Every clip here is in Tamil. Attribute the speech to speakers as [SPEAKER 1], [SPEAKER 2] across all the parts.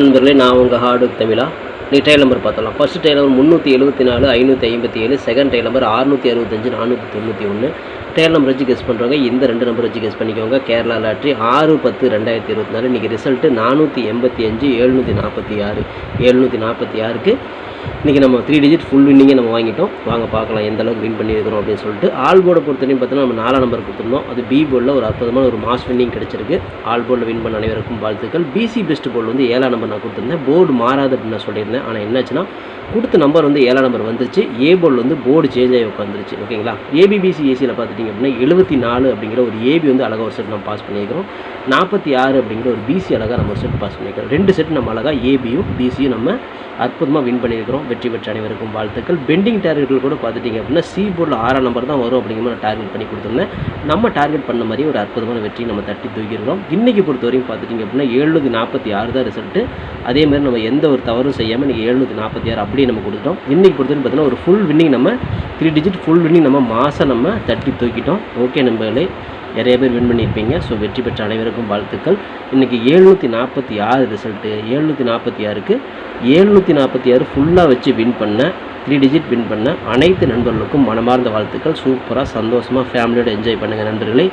[SPEAKER 1] வணக்கம் நண்பர்களே நான் உங்கள் ஹார்டு தமிழா? நீ டைல் நம்பர் பார்த்தலாம் ஃபஸ்ட்டு டைல் நம்பர் முந்நூற்றி எழுபத்தி நாலு ஐநூற்றி ஐம்பத்தி ஏழு செகண்ட் டைல் நம்பர் அறுநூற்றி அறுபத்தஞ்சு நானூற்றி தொண்ணூற்றி ஒன்று ட்ரையல் நம்பர் வச்சு கெஸ் பண்ணுறவங்க இந்த ரெண்டு நம்பர் வச்சு கெஸ் பண்ணிக்கோங்க. கேரளா லாட்ரி ஆறு பத்து ரெண்டாயிரத்தி இருபத்தி நாலு. இன்றைக்கி ரிசல்ட்டு நானூற்றி எண்பத்தி அஞ்சு எழுநூற்றி நாற்பத்தி ஆறு. எழுநூற்றி நாற்பத்தி ஆறுக்கு இன்றைக்கி நம்ம த்ரீ டிஜிட் ஃபுல் வின்னிங்கே நம்ம வாங்கிட்டோம். வாங்க பார்க்கலாம் எந்த அளவுக்கு வின் பண்ணியிருக்கிறோம் அப்படின்னு சொல்லிட்டு. ஆல் போர்டை பொறுத்தவரையும் பார்த்தீங்கன்னா நம்ம நாலாம் நம்பர் கொடுத்துருந்தோம். அது பி போர்டில் ஒரு அற்புதமான ஒரு மாஸ் வின்னிங் கிடச்சிருக்கு. ஆல் போர்டில் வின் பண்ண அனைவருக்கும் வாழ்த்துக்கள். பிசி பெஸ்ட் போர்டு வந்து ஏழாம் நம்பர் நான் கொடுத்துருந்தேன். போர்டு மாறாது அப்படின்னு நான் சொல்லியிருந்தேன். ஆனால் என்னாச்சுன்னா கொடுத்த நம்பர் வந்து ஏழாம் நம்பர் வந்துருச்சு. ஏ போர்டில் வந்து போர்டு சேஞ்ச் ஆகி உட்காந்துருச்சு ஓகேங்களா? ஏபிபிசி ஏசியில் பார்த்துட்டிங்க அப்படின்னா எழுபத்தி நாலு அப்படிங்கிற ஒரு ஏபி வந்து அழகாக ஒரு செட் நம்ம பாஸ் பண்ணியிருக்கிறோம். நாற்பத்தி ஆறு அப்படிங்கிற ஒரு பிசி அழகாக நம்ம ஒரு செட் பாஸ் பண்ணியிருக்கிறோம். ரெண்டு செட் நம்ம அழகாக ஏபியும் பிசியும் நம்ம அற்புதமாக வின் பண்ணியிருக்கிறோம். வெற்றி பெற்ற அனைவருக்கும் வாழ்த்துக்கள். பெண்டிங் டார்கெட்டில் கூட பார்த்துட்டிங்க அப்படின்னா சி போர்டில் ஆறாம் நம்பர் தான் வரும் அப்படிங்கிற மாதிரி டார்கெட் பண்ணி கொடுத்துருந்தேன். நம்ம டார்கெட் பண்ண மாதிரி ஒரு அற்புதமான வெற்றி நம்ம தட்டி தூக்கியிருக்கிறோம். இன்றைக்கி பொறுத்த வரைக்கும் பார்த்துட்டிங்க அப்படின்னா எழுநூத்தி நாற்பத்தி ஆறு தான் ரிசல்ட்டு அதே மாதிரி நம்ம எந்த ஒரு தவறும் செய்யாமல் இன்றைக்கி எழுநூற்றி நாற்பத்தி ஆறு அப்படியே நம்ம கொடுத்துட்டோம். இன்றைக்கி பொறுத்தவரைக்கும் பார்த்தீங்கன்னா ஒரு ஃபுல் வின்னிங் நம்ம த்ரீ டிஜிட் ஃபுல் வின்னிங் நம்ம மாதம் நம்ம தட்டி தூக்கி தூக்கிட்டோம் ஓகே நம்பர்களே நிறைய பேர் வின் பண்ணியிருப்பீங்க. ஸோ வெற்றி பெற்ற அனைவருக்கும் வாழ்த்துக்கள். இன்றைக்கி எழுநூற்றி நாற்பத்தி ஆறு ரிசல்ட்டு எழுநூற்றி நாற்பத்தி ஆறுக்கு எழுநூற்றி நாற்பத்தி ஆறு ஃபுல்லாக வச்சு வின் பண்ண த்ரீ டிஜிட் வின் பண்ண அனைத்து நண்பர்களுக்கும் மனமார்ந்த வாழ்த்துக்கள். சூப்பராக சந்தோஷமாக ஃபேமிலியோட என்ஜாய் பண்ணுங்கள் நண்பர்களே.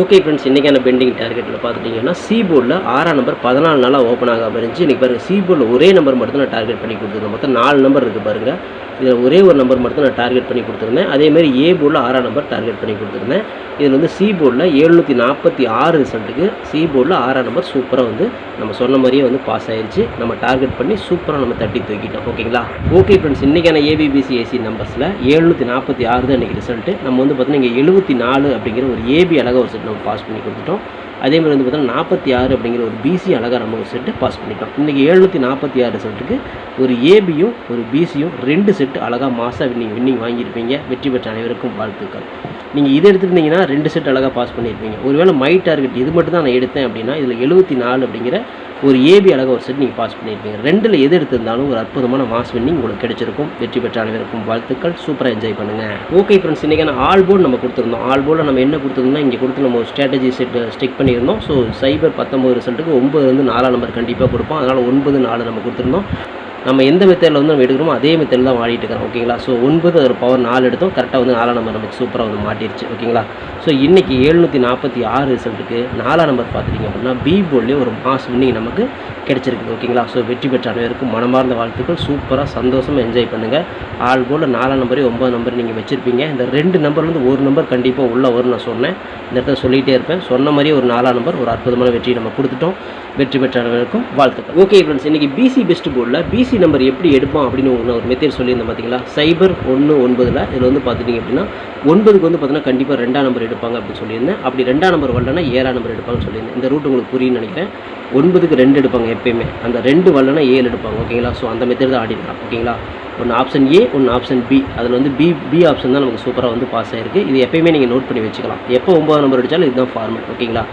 [SPEAKER 1] ஓகே ஃப்ரெண்ட்ஸ் இன்றைக்கான பெண்டிங் டார்கெட்டில் பார்த்துட்டிங்கன்னா சி போர்டில் ஆறாம் நம்பர் பதினாலு நாளாக ஓப்பன் ஆகாமல் இருந்துச்சு. இன்றைக்கி பாருங்கள் சி போர்டில் ஒரே நம்பர் மட்டும் நான் டார்கெட் பண்ணி கொடுத்துருந்தேன். மொத்தம் நாலு நம்பர் இருக்குது பாருங்கள் இதில் ஒரே ஒரு நம்பர் மட்டும் நான் டார்கெட் பண்ணி கொடுத்துருந்தேன். அதேமாதிரி ஏ போர்டில் ஆறாம் நம்பர் டார்கெட் பண்ணி கொடுத்துருந்தேன். இதில் வந்து சி போர்டில் எழுநூற்றி நாற்பத்தி ஆறு ரிசல்ட்டுக்கு சி போர்டில் ஆறாம் நம்பர் சூப்பராக வந்து நம்ம சொன்ன மாதிரியே வந்து பாஸ் ஆயிடுச்சு நம்ம டார்கெட் பண்ணி சூப்பராக நம்ம தட்டி தூக்கிட்டோம். ஓகேங்களா ஓகே ஃப்ரெண்ட்ஸ் இன்றைக்கான ஏபிபிசி ஏசி நம்பர்ஸில் எழுநூற்றி நாற்பத்தி ஆறு தான் இன்றைக்கி ரிசல்ட்டு நம்ம வந்து பார்த்தீங்கன்னா இங்கே எழுபத்தி நாலு அப்படிங்கிற ஒரு ஏபி அழகாக ஒரு நம்ம பாஸ் பண்ணி கொடுத்துட்டோம். அதே மாதிரி வந்து பார்த்தோம்னா நாற்பத்தி ஆறு அப்படிங்கிற ஒரு பிசி அழகாக நம்ம ஒரு செட்டு பாஸ் பண்ணிட்டோம். இன்றைக்கி எழுநூற்றி நாற்பத்தி ஆறு செட்டுக்கு ஒரு ஏபியும் ஒரு பிசியும் ரெண்டு செட்டு அழகாக மாதம் வின்னிங் வின்னிங் வாங்கியிருப்பீங்க. வெற்றி பெற்ற அனைவருக்கும் வாழ்த்துக்கள். நீங்கள் இதை எடுத்துருந்தீங்கன்னா ரெண்டு செட் அழகாக பாஸ் பண்ணியிருப்பீங்க. ஒருவேளை மை டார்கெட் இது மட்டும் தான் நான் எடுத்தேன் அப்படின்னா இதில் எழுபத்தி நாலு அப்படிங்கிற ஒரு ஏபி அழகாக ஒரு செட் நீங்கள் பாஸ் பண்ணியிருப்பீங்க ரெண்டில் எது எடுத்திருந்தாலும் ஒரு அற்புதமான மாஸ் வின்னிங் உங்களுக்கு கிடைச்சிருக்கும். வெற்றி பெற்ற அனைவருக்கும் வாழ்த்துக்கள். சூப்பராக என்ஜாய் பண்ணுங்கள் ஓகே ஃப்ரெண்ட்ஸ் இன்றைக்கான ஆல் போர்டு நம்ம கொடுத்துருந்தோம். ஆல் போர்டில் நம்ம என்ன கொடுத்துருந்தோம் இங்கே கொடுத்து நம்ம ஒரு ஸ்ட்ராட்டஜி செட் ஸ்டிக் பண்ணியிருந்தோம். ஸோ சைபர் பத்தொம்பது ரிசல்ட்டுக்கு ஒன்பதுலேருந்து நாலாம் நம்பர் கண்டிப்பாக கொடுப்போம். அதனால் ஒன்பது நாலு நம்ம கொடுத்துருந்தோம். நம்ம எந்த மெத்தடில் வந்து நம்ம எடுக்கிறோமோ அதே மெத்தடில் தான் வாடிட்டு இருக்கிறோம் ஓகேங்களா? ஸோ ஒன்பது ஒரு பவர் நாலு எடுத்தோம். கரெக்டாக வந்து நாலாம் நம்பர் நமக்கு சூப்பராக வந்து மாட்டிருச்சு ஓகேங்களா? ஸோ இன்றைக்கி எழுநூற்றி நாற்பத்தி ஆறு ரிசல்ட்டுக்கு நாலாம் நம்பர் பார்த்துட்டிங்க அப்படின்னா பி போர்ட்லேயே ஒரு மாஸ் வின்னிங் நமக்கு கிடச்சிருக்கு ஓகேங்களா? ஸோ வெற்றி பெற்ற அனைவருக்கும் மனமார்ந்த வாழ்த்துக்கள். சூப்பராக சந்தோஷமாக என்ஜாய் பண்ணுங்கள் ஆள் போல் நாலாம் நம்பரே ஒம்பது நம்பர் நீங்கள் வச்சுருப்பீங்க. இந்த ரெண்டு நம்பர்லேருந்து ஒரு நம்பர் கண்டிப்பாக உள்ளே வரும்னு நான் சொன்னேன். இந்த இடத்துல சொல்லிகிட்டே இருப்பேன். சொன்ன மாதிரியே ஒரு நாலாம் நம்பர் ஒரு அற்புதமான வெற்றியை நம்ம கொடுத்துட்டோம். வெற்றி பெற்ற அனைவருக்கும் வாழ்த்துக்கள். ஓகே ஃப்ரெண்ட்ஸ் இன்றைக்கி பிசி பெஸ்ட் போர்டில் பிசி நம்பர் எப்படி எடுப்போம் அப்படின்னு உங்களுக்கு ஒரு மெத்தேட் சொல்லியிருந்தேன் பார்த்தீங்களா சைபர் ஒன்று ஒன்பதில். இதில் வந்து பார்த்துட்டிங்க அப்படின்னா ஒன்பதுக்கு வந்து பார்த்தீங்கன்னா கண்டிப்பாக ரெண்டாம் நம்பர் எடுப்பாங்க அப்படின்னு சொல்லியிருந்தேன். அப்படி ரெண்டாம் நம்பர் வரலன்னா ஏழாம் நம்பர் எடுப்பாங்கன்னு சொல்லியிருந்தேன். இந்த ரூட் உங்களுக்கு புரியும்னு நினைக்கிறேன். ஒன்பதுக்கு ரெண்டு எடுப்பாங்க எப்பயுமே. அந்த ரெண்டு வரலன்னா ஏழு எடுப்பாங்க ஓகேங்களா ஸோ அந்த மெத்தேட் தான் ஆடிக்கலாம் ஓகேங்களா ஒன்று ஆப்ஷன் ஏ ஒன்று ஆப்ஷன் பி அதில் வந்து பி பி ஆப்ஷன் தான் நமக்கு சூப்பராக வந்து பாஸ் ஆயிருக்கு. இது எப்போயுமே நீங்கள் நோட் பண்ணி வச்சுக்கலாம். எப்போ ஒம்பது நம்பர் அடித்தாலும் இதுதான் ஃபார்மேட் ஓகேங்களா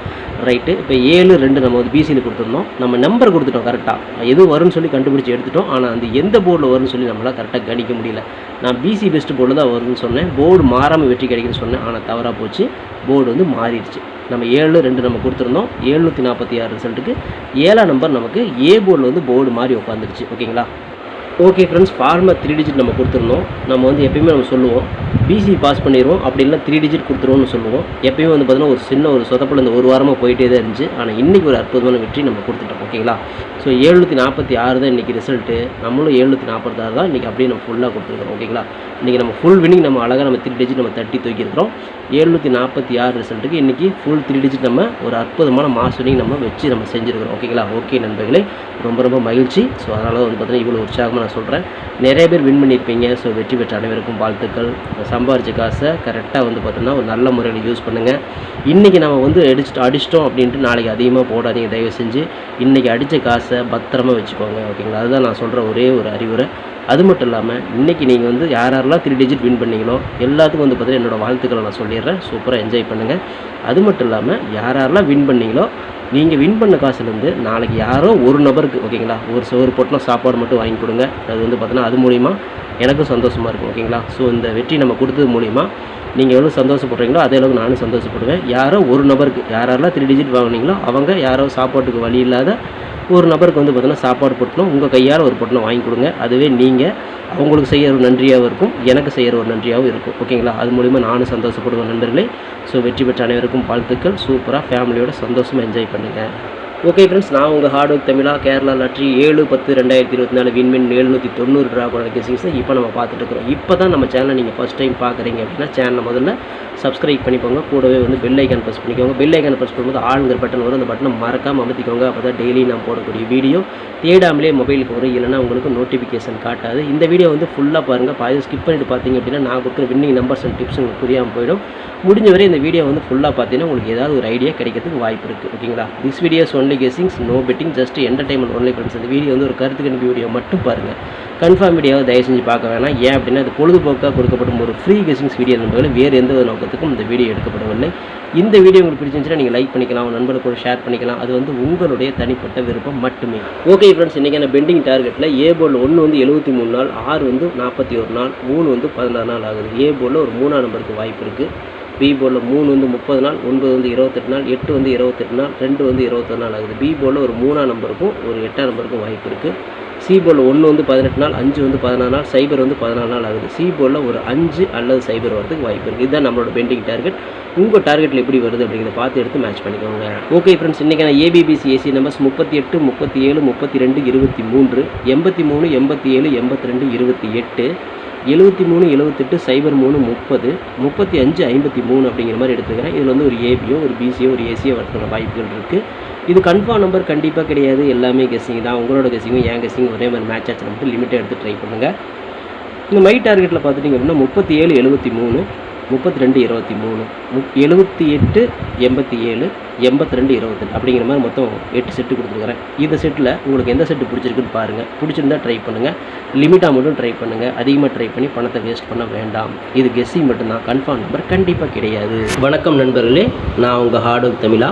[SPEAKER 1] ரைட்டு இப்போ ஏழு ரெண்டு நம்ம வந்து பிசியில் கொடுத்துருந்தோம். நம்ம நம்பர் கொடுத்துட்டோம் கரெக்டாக எது வரும்னு சொல்லி கண்டுபிடிச்சி எடுத்துட்டோம். ஆனால் அந்த எந்த போர்டில் வரும்னு சொல்லி நம்மளால் கரெக்டாக கணிக்க முடியல. நான் பிசி பெஸ்ட் போர்டில் தான் வரும்னு சொன்னேன். போர்டு மாறாமல் வெற்றி கிடைக்குன்னு சொன்னேன். ஆனால் தவறாக போச்சு. போர்டு வந்து மாறிடுச்சு. நம்ம ஏழு ரெண்டு நம்ம கொடுத்துருந்தோம். எழுநூற்றி நாற்பத்தி ஆறு ரிசல்ட்டுக்கு ஏழாம் நம்பர் நமக்கு ஏ போர்டில் வந்து போர்டு மாறி உட்காந்துருச்சு ஓகேங்களா okay friends former three digit நம்ம கொடுத்துருந்தோம். நம்ம வந்து எப்பயுமே நம்ம சொல்லுவோம். பிசி பாஸ் பண்ணிடுவோம் அப்படி இல்லை த்ரீ டிஜிட் கொடுத்துருவோம்னு சொல்லுவோம். எப்பயுமே வந்து பார்த்தீங்கன்னா ஒரு சின்ன ஒரு சொதப்பில் இந்த ஒரு வாரமாக போயிட்டே தான் இருந்துச்சு. ஆனால் இன்றைக்கி ஒரு அற்புதமான வெற்றி நம்ம கொடுத்துட்டோம். ஓகேங்களா ஸோ ஏழுநூற்றி நாற்பத்தி ஆறு தான் இன்றைக்கி ரிசல்ட்டு நம்மளும் ஏழுநூத்தி நாற்பத்தாறு தான் இன்றைக்கி அப்படியே நம்ம ஃபுல்லாக கொடுத்துருக்கோம் ஓகேங்களா இன்றைக்கி நம்ம ஃபுல் வினிங் நம்ம அழகாக நம்ம த்ரீ டிஜிட் நம்ம தட்டி தூக்கியிருக்கிறோம். ஏழுநூற்றி நாற்பத்தி ஆறு ரிசல்ட்டுக்கு இன்றைக்கி ஃபுல் த்ரீ டிஜிட் நம்ம ஒரு அற்புதமான மாஸ் வினிங் நம்ம வச்சு நம்ம செஞ்சுருக்கிறோம். ஓகேங்களா ஓகே நண்பர்களே ரொம்ப ரொம்ப மகிழ்ச்சி. ஸோ அதனால் வந்து பார்த்தீங்கன்னா இவ்வளோ உற்சாகமாக நான் சொல்கிறேன் நிறைய பேர் வின் பண்ணியிருப்பீங்க. ஸோ வெற்றி பெற்ற அனைவருக்கும் வாழ்த்துக்கள். சம்பாரிச்ச காசை கரெக்டாக வந்து பார்த்தோம்னா ஒரு நல்ல முறையில் யூஸ் பண்ணுங்கள் இன்றைக்கி நம்ம வந்து அடிச்சுட்டு அடிச்சிட்டோம் அப்படின்ட்டு நாளைக்கு அதிகமாக போடாதீங்க. தயவு செஞ்சு இன்றைக்கி அடித்த காசை பத்திரமா வச்சுக்கோங்க. ஓகேங்களா? அதுதான் நான் சொல்கிற ஒரே ஒரு அறிவுரை. அது மட்டும் இல்லாமல் இன்றைக்கி நீங்கள் வந்து யார் யாரெல்லாம் த்ரீ டிஜிட் வின் பண்ணீங்களோ எல்லாத்துக்கும் வந்து பார்த்தீங்கன்னா என்னோடய வாழ்த்துக்களை நான் சொல்லிடுறேன். சூப்பராக என்ஜாய் பண்ணுங்கள் அது மட்டும் இல்லாமல் யார் யாரெல்லாம் வின் பண்ணீங்களோ நீங்கள் வின் பண்ண காசுலேருந்து நாளைக்கு யாரோ ஒரு நபருக்கு ஓகேங்களா ஒரு சோறு போட்டில் சாப்பாடு மட்டும் வாங்கி கொடுங்க. அது வந்து பார்த்தீங்கன்னா அது மூலிமா எனக்கும் சந்தோஷமாக இருக்கும் ஓகேங்களா ஸோ இந்த வெற்றி நம்ம கொடுத்தது மூலிமா நீங்கள் எவ்வளோ சந்தோஷப்படுறீங்களோ அதே அளவுக்கு நானும் சந்தோஷப்படுவேன். யாரோ ஒரு நபருக்கு யார் யாரெல்லாம் த்ரீ டிஜிட் வாங்குனீங்களோ அவங்க யாரோ சாப்பாட்டுக்கு வழி இல்லாத ஒரு நபருக்கு வந்து பார்த்தோன்னா சாப்பாடு பொட்டணும் உங்கள் கையால் ஒரு பொட்டணம் வாங்கி கொடுங்க. அதுவே நீங்கள் அவங்களுக்கு செய்கிற ஒரு நன்றியாகவும் இருக்கும். எனக்கு செய்கிற ஒரு நன்றியாகவும் இருக்கும். ஓகேங்களா? அது மூலிமா நானும் சந்தோஷப்படுவேன் நண்பர்களே. ஸோ வெற்றி பெற்ற அனைவருக்கும் வாழ்த்துக்கள். சூப்பராக ஃபேமிலியோட சந்தோஷமாக என்ஜாய் பண்ணுங்கள் ஓகே ஃப்ரெண்ட்ஸ் நான் உங்கள் ஹார்ட் ஒர்க் தமிழா கேரளா லாட்ரி ஏழு பத்து ரெண்டாயிரத்தி இருபத்தி நாலு வின்மின் எழுநூற்றி தொண்ணூறு ட்ராகோட கெசிங்ஸை இப்போ நம்ம பார்த்துட்டு இருக்கிறோம். இப்போ தான் நம்ம சேனலை நீங்கள் ஃபஸ்ட் டைம் பார்க்குறீங்க அப்படின்னா சேனலை முதல்ல சப்ஸ்கிரைப் பண்ணிக்கோங்க. கூடவே வந்து பெல் ஐக்கான் ப்ரெஸ் பண்ணிக்கோங்க. பெல் ஐக்கான் ப்ரெஸ் பண்ணும்போது ஆளுங்கிற பட்டன் வரும். அந்த பட்டனை மறக்காமல் அமர்த்திக்கோங்க அப்போ தான் டெய்லி நான் போடக்கூடிய வீடியோ தேடாமலே மொபைலுக்கு வரும். இல்லைனா உங்களுக்கு நோட்டிஃபிகேஷன் காட்டாது. இந்த வீடியோ வந்து ஃபுல்லாக பாருங்கள் பாதி ஸ்கிப் பண்ணிட்டு பார்த்தீங்க அப்படின்னா நான் கொடுக்குற வின்னிங் நம்பர்ஸ் அண்ட் டிப்ஸ் உங்களுக்கு புரியாமல் போயிடும். முடிஞ்ச வரை இந்த வீடியோ வந்து ஃபுல்லாக பார்த்தீங்கன்னா உங்களுக்கு ஏதாவது ஒரு ஐடியா கிடைக்கிறதுக்கு வாய்ப்பு இருக்குது ஓகேங்களா this videos only guessings no betting just entertainment only friends இந்த வீடியோ வந்து ஒரு கருத்து கணிப்பு வீடியோ மட்டும் பாருங்கள் கன்ஃபார்ம் வீடியோவை தயவு செஞ்சு பார்க்க வேணாம். ஏன் அப்படின்னா அது பொழுதுபோக்காக கொடுக்கப்படும் ஒரு ஃப்ரீ கெஸிங்ஸ் வீடியோ நண்பர்கள். வேறு எந்த ஒரு நோக்கத்துக்கும் இந்த வீடியோ எடுக்கப்படவில்லை. இந்த வீடியோ உங்களுக்கு பிடிச்சிருந்துச்சுன்னா நீங்கள் லைக் பண்ணிக்கலாம். நண்பர்களுக்கு கூட ஷேர் பண்ணிக்கலாம். அது வந்து உங்களுடைய தனிப்பட்ட விருப்பம் மட்டுமே. ஓகே ஃப்ரெண்ட்ஸ் இன்றைக்கான பெண்டிங் டார்கெட்டில் ஏ போர்டில் ஒன்று வந்து எழுபத்தி மூணு நாள் ஆறு வந்து நாற்பத்தி ஒரு நாள் மூணு வந்து பதினாறு நாள் ஆகுது. ஏ போர்டில் ஒரு மூணாம் நம்பருக்கு வாய்ப்பு இருக்குது பி போர்டில் மூணு வந்து முப்பது நாள் ஒன்பது வந்து இருபத்தெட்டு நாள் எட்டு வந்து இருபத்தெட்டு நாள் ரெண்டு வந்து இருபத்தொரு நாள் ஆகுது. பி போர்டில் ஒரு மூணாம் நம்பருக்கும் ஒரு எட்டாம் நம்பருக்கும் வாய்ப்பு இருக்குது சி போர்டில் ஒன்று வந்து பதினெட்டு நாள் அஞ்சு வந்து பதினாறு நாள் சைபர் வந்து பதினாலு நாள் ஆகுது. சி போர்டில் ஒரு அஞ்சு அல்லது சைபர் வரதுக்கு வாய்ப்பு இருக்குது இதுதான் நம்மளோட பெண்டிங் டார்கெட் உங்கள் டார்கெட்டில் எப்படி வருது அப்படிங்கிறத பார்த்து எடுத்து மேட்ச் பண்ணிக்கோங்க. ஓகே ஃப்ரெண்ட்ஸ் இன்றைக்கான ஏபிபிசி ஏசி நம்பர்ஸ் முப்பத்தி எட்டு முப்பத்தி ஏழு முப்பத்தி ரெண்டு இருபத்தி மூன்று எண்பத்தி மூணு எண்பத்தி ஏழு எண்பத்தி ரெண்டு இருபத்தி எட்டு எழுபத்தி மூணு எழுபத்தெட்டு சைபர் மூணு முப்பது முப்பத்தி அஞ்சு ஐம்பத்தி மூணு அப்படிங்கிற மாதிரி எடுத்துக்கிறேன். இதில் வந்து ஒரு ஏபியோ ஒரு பிசியோ ஒரு ஏசியோ வரதுக்கான வாய்ப்புகள் இருக்குது இது கன்ஃபார்ம் நம்பர் கண்டிப்பாக கிடையாது. எல்லாமே கெஸ்ஸிங் தான். உங்களோட கெஸ்ஸிங்கும் என் கெஸ்ஸிங் ஒரே மாதிரி மேட்ச் ஆச்சு மட்டும் லிமிட்டாக எடுத்து ட்ரை பண்ணுங்கள் இந்த மை டார்கெட்டில் பார்த்துட்டிங்க அப்படின்னா முப்பத்தி ஏழு எழுபத்தி மூணு முப்பத்தி ரெண்டு இருபத்தி மூணு முப் எழுபத்தி எட்டு எண்பத்தி ஏழு எண்பத்தி ரெண்டு இருபத்தெட்டு அப்படிங்கிற மாதிரி மொத்தம் எட்டு செட்டு கொடுத்துருக்குறேன். இந்த செட்டில் உங்களுக்கு எந்த செட்டு பிடிச்சிருக்குன்னு பாருங்கள் பிடிச்சிருந்தா ட்ரை பண்ணுங்கள் லிமிட்டாக மட்டும் ட்ரை பண்ணுங்கள் அதிகமாக ட்ரை பண்ணி பணத்தை வேஸ்ட் பண்ண வேண்டாம். இது கெஸ்ஸிங் மட்டும்தான். கன்ஃபார்ம் நம்பர் கண்டிப்பாக கிடையாது. வணக்கம் நண்பர்களே. நான் உங்கள் ஹார்டு தமிழா.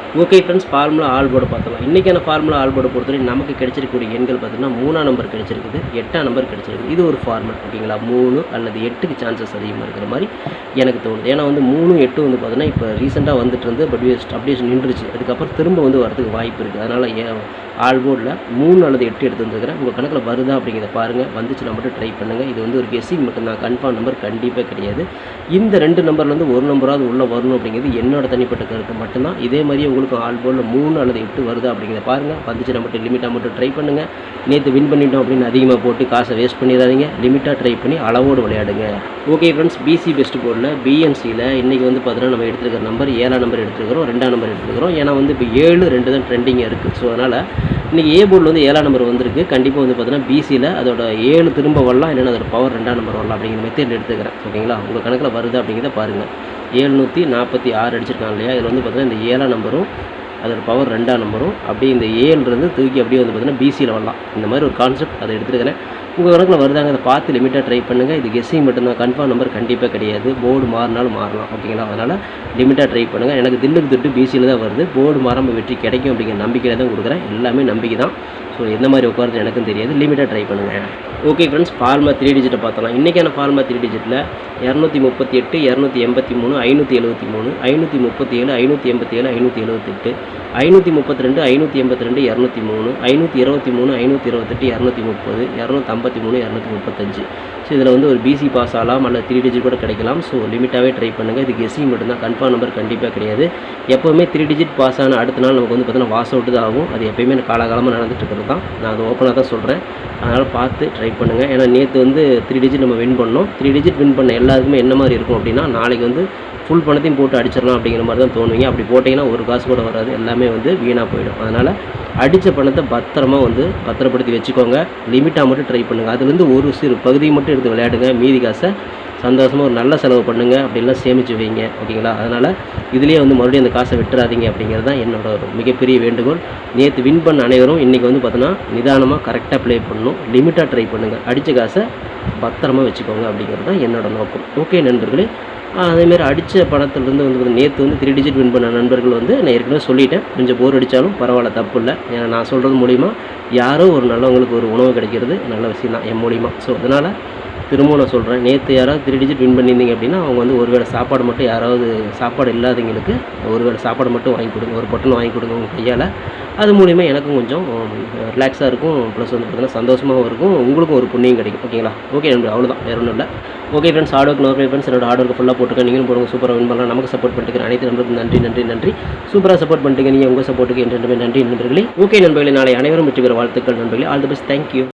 [SPEAKER 1] Okay friends formula all board பார்த்துக்கலாம் இன்றைக்கான ஃபார்முலா ஆல் போர்டு பொறுத்தவரை நமக்கு கிடைச்சிருக்கக்கூடிய எண்கள் பார்த்தீங்கன்னா மூணாம் நம்பர் கிடைச்சிருக்குது எட்டாம் நம்பர் கிடைச்சிருக்குது. இது ஒரு ஃபார்மெட் ஓகேங்களா மூணு அல்லது எட்டுக்கு சான்சஸ் அதிகமாக இருக்கிற மாதிரி எனக்கு தோணுது. ஏன்னா வந்து மூணு எட்டு வந்து பார்த்தீங்கன்னா இப்போ ரீசெண்டாக வந்துட்டு இருந்து பட் அப்டேஷன் நின்றுச்சு. அதுக்கப்புறம் திரும்ப வந்து வரதுக்கு வாய்ப்பு இருக்குது அதனால் ஏன் ஆல் போர்டில் மூணு அல்லது எட்டு எடுத்து வந்துருக்கிறேன் உங்கள் கணக்கில் வருதா அப்படிங்கிறத பாருங்கள் வந்துச்சுன்னா மட்டும் ட்ரை பண்ணுங்கள் இது வந்து ஒரு கெஸ்ஸிங் மட்டும்தான் கன்ஃபார்ம் நம்பர் கண்டிப்பாக கிடையாது. இந்த ரெண்டு நம்பர்லேருந்து ஒரு நம்பராவது உள்ளே வரணும் அப்படிங்கிறது என்னோட தனிப்பட்ட கருத்து. மட்டும்தான் இதே மாதிரியே உங்களுக்கு ஆல் போர்டில் மூணு அல்லது எட்டு வருதா அப்படிங்கிறத பாருங்கள் வந்துச்சுன்னா மட்டும் லிமிட்டாக மட்டும் ட்ரை பண்ணுங்கள் நேற்று வின் பண்ணிட்டோம் அப்படின்னு அதிகமாக போட்டு காசை வேஸ்ட் பண்ணிடாதீங்க. லிமிட்டாக ட்ரை பண்ணி அளவோடு விளையாடுங்க. ஓகே ஃப்ரெண்ட்ஸ் பிசி பெஸ்ட் போர்டில் பிஎன்சியில் இன்றைக்கி வந்து பார்த்தீங்கன்னா நம்ம எடுத்துருக்கிற நம்பர் ஏழாம் நம்பர் எடுத்துருக்கிறோம் ரெண்டாம் நம்பர் எடுத்துருக்கிறோம். ஏன்னா வந்து இப்போ ஏழு ரெண்டு தான் ட்ரெண்டிங்காக இருக்குது ஸோ அதனால் இன்றைக்கி ஏ போர்டில் வந்து ஏழாம் நம்பர் வந்திருக்கு. கண்டிப்பாக வந்து பார்த்தீங்கன்னா பிசியில் அதோட ஏழு திரும்ப வரலாம். இல்லைன்னா அதோட பவர் ரெண்டாம் நம்பர் வரலாம் அப்படிங்கிற மெத்தேட் எடுத்துக்கிறேன். ஓகேங்களா? உங்கள் கணக்கில் வருது அப்படிங்கிறத பாருங்கள் ஏழ்நூற்றி நாற்பத்தி ஆறு அடிச்சிருக்காங்க இல்லையா? இதில் வந்து பார்த்தீங்கன்னா இந்த ஏழாம் நம்பரும் அதோட பவர் ரெண்டாம் நம்பரும் அப்படியே இந்த ஏழுலேருந்து தூக்கி அப்படியே வந்து பார்த்தீங்கன்னா பிசியில் வரலாம். இந்த மாதிரி ஒரு கான்செப்ட் அதை எடுத்துருக்கிறேன். உங்கள் கணக்கில் வருதாங்க அதை பார்த்து லிமிட்டாக ட்ரை பண்ணுங்கள் இது கெஸ்ஸிங் மட்டும்தான் கன்ஃபார்ம் நம்பர் கண்டிப்பாக கிடையாது. போர்டு மாறினாலும் மாறலாம் ஓகேங்களா அதனால் லிமிட்டாக ட்ரை பண்ணுங்கள் எனக்கு தில்லுக்கு திட்டு பிசியில் தான் வருது. போர்டு மாறாமல் வெற்றி கிடைக்கும் அப்படிங்கிற நம்பிக்கையில் தான் கொடுக்குறேன். எல்லாமே நம்பிக்கை தான். ஸோ எந்த மாதிரி உட்காருது எனக்கும் தெரியாது. லிமிட்டாக ட்ரை பண்ணுங்கள் ஓகே ஃப்ரெண்ட்ஸ் ஃபார்மா த்ரீ டிஜிட்டை பார்த்தலாம் இன்றைக்கான ஃபார்மா த்ரீ டிஜிட்டில் இரநூத்தி முப்பத்தி எட்டு இரநூத்தி எண்பத்தி மூணு ஐநூற்றி எழுபத்தி மூணு ஐநூற்றி முப்பத்தி ஏழு ஐநூற்றி எண்பத்தி ஏழு ஐநூற்றி எழுபத்தெட்டு ஐநூற்றி முப்பத்தி ரெண்டு ஐநூற்றி எண்பத்தி ரெண்டு இரநூத்தி மூணு ஐநூற்றி இருபத்தி மூணு ஐநூற்றி இருபத்தெட்டு இரநூத்தி முப்பது இரநூத்தி ஐம்பத்தி மூணு இரநூத்தி முப்பத்தஞ்சு. ஸோ இதில் வந்து ஒரு பிசி பாஸ் ஆகலாம் அல்லது த்ரீ டிஜிட் கூட கிடைக்கலாம். ஸோ லிமிட்டாகவே ட்ரை பண்ணுங்கள் இது கெஸ்ஸிங் மட்டும்தான். கன்ஃபார்ம் நம்பர் கண்டிப்பாக கிடையாது. எப்போவுமே த்ரீ டிஜிட் பாஸ் ஆன அடுத்த நாள் நமக்கு வந்து பார்த்தீங்கன்னா வாஸ் அவுட் தான் ஆகும். அது எப்பயுமே காலகாலமாக நடந்துட்டு இருக்கிறது தான். நான் அது ஓப்பனாக தான் சொல்கிறேன் அதனால் பார்த்து ட்ரை பண்ணுங்கள் ஏன்னா நேற்று வந்து த்ரீ டிஜிட் நம்ம வின் பண்ணோம். த்ரீ டிஜிட் வின் பண்ண எல்லாருக்குமே என்ன மாதிரி இருக்கும் அப்படின்னா நாளைக்கு வந்து ஃபுல் பணத்தையும் போட்டு அடிச்சிடலாம் அப்படிங்கிற மாதிரி தான் தோணுவீங்க. அப்படி போட்டிங்கன்னா ஒரு காசு கூட வராது. எல்லாமே வந்து வீணாக போயிடும். அதனால் அடித்த பணத்தை பத்திரமா வந்து பத்திரப்படுத்தி வச்சுக்கோங்க. லிமிட்டாக மட்டும் ட்ரை பண்ணுங்கள் அதுலேருந்து ஒரு சிறு பகுதியை மட்டும் எடுத்து விளையாடுங்க. மீதி காசை சந்தோஷமாக ஒரு நல்ல செலவு பண்ணுங்கள் அப்படிலாம் சேமித்து வைங்க ஓகேங்களா? அதனால் இதுலேயே வந்து மறுபடியும் அந்த காசை விட்டுறாதீங்க அப்படிங்கிறது தான் என்னோட ஒரு மிகப்பெரிய வேண்டுகோள். நேற்று வின் பண்ண அனைவரும் இன்றைக்கி வந்து பார்த்தோன்னா நிதானமாக கரெக்டாக ப்ளே பண்ணணும் லிமிட்டாக ட்ரை பண்ணுங்கள் அடித்த காசை பத்திரமா வச்சுக்கோங்க அப்படிங்கிறது தான் என்னோட நோக்கம். ஓகே நண்பர்களே. அதேமாரி அடித்த பணத்துலேருந்து வந்து நேற்று வந்து த்ரீ டிஜிட் வின் பண்ண நண்பர்கள் வந்து நான் ஏற்கனவே சொல்லிட்டேன். கொஞ்சம் போர் அடித்தாலும் பரவாயில்ல தப்பு இல்லை. ஏன்னா நான் சொல்கிறது மூலிமா யாரோ ஒரு நல்லவங்களுக்கு ஒரு உணவு கிடைக்கிறது நல்ல விஷயம் தான் என் மூலிமா ஸோ அதனால் திரும்பவும் நான் சொல்கிறேன் நேற்று யாராவது த்ரீ டிஜிட் வின் பண்ணியிருந்தீங்க அப்படின்னா அவங்க வந்து ஒரு வேளை சாப்பாடு மட்டும் யாராவது சாப்பாடு இல்லாதவங்களுக்கு ஒரு வேளை சாப்பாடு மட்டும் வாங்கி கொடுங்க. ஒரு பொட்டல் வாங்கி கொடுங்க உங்கள் கையால். அது மூலிமா எனக்கும் கொஞ்சம் ரிலாக்ஸாக இருக்கும். ப்ளஸ் வந்து பார்த்தீங்கன்னா சந்தோஷமாகவும் இருக்கும். உங்களுக்கும் ஒரு புண்ணியம் கிடைக்கும். ஓகேங்களா ஓகே நன்றி அவ்வளோதான் வேறு ஒன்றும் இல்லை. ஓகே ஃப்ரெண்ட்ஸ் ஹார்ட் ஒர்க் நோக்கி ஃப்ரெண்ட்ஸ் என்னோட ஹார்ட் ஒர்க் ஃபுல்லாக போட்டுருக்கேன். நீங்களும் போடுங்க. சூப்பராக வின் பண்ணலாம். நமக்கு சப்போர்ட் பண்ணிட்டு அனைத்து நண்பர்களுக்கும் நன்றி நன்றி நன்றி. சூப்பராக சப்போர்ட் பண்ணிட்டு நீங்கள் உங்கள் சப்போர்ட்டுக்கு என்று நன்றி நண்பர்களே. ஓகே நண்பர்களே நாளை அனைவரும் வெற்றி பெற வாழ்த்துக்கள் நண்பர்களே. All the best thank you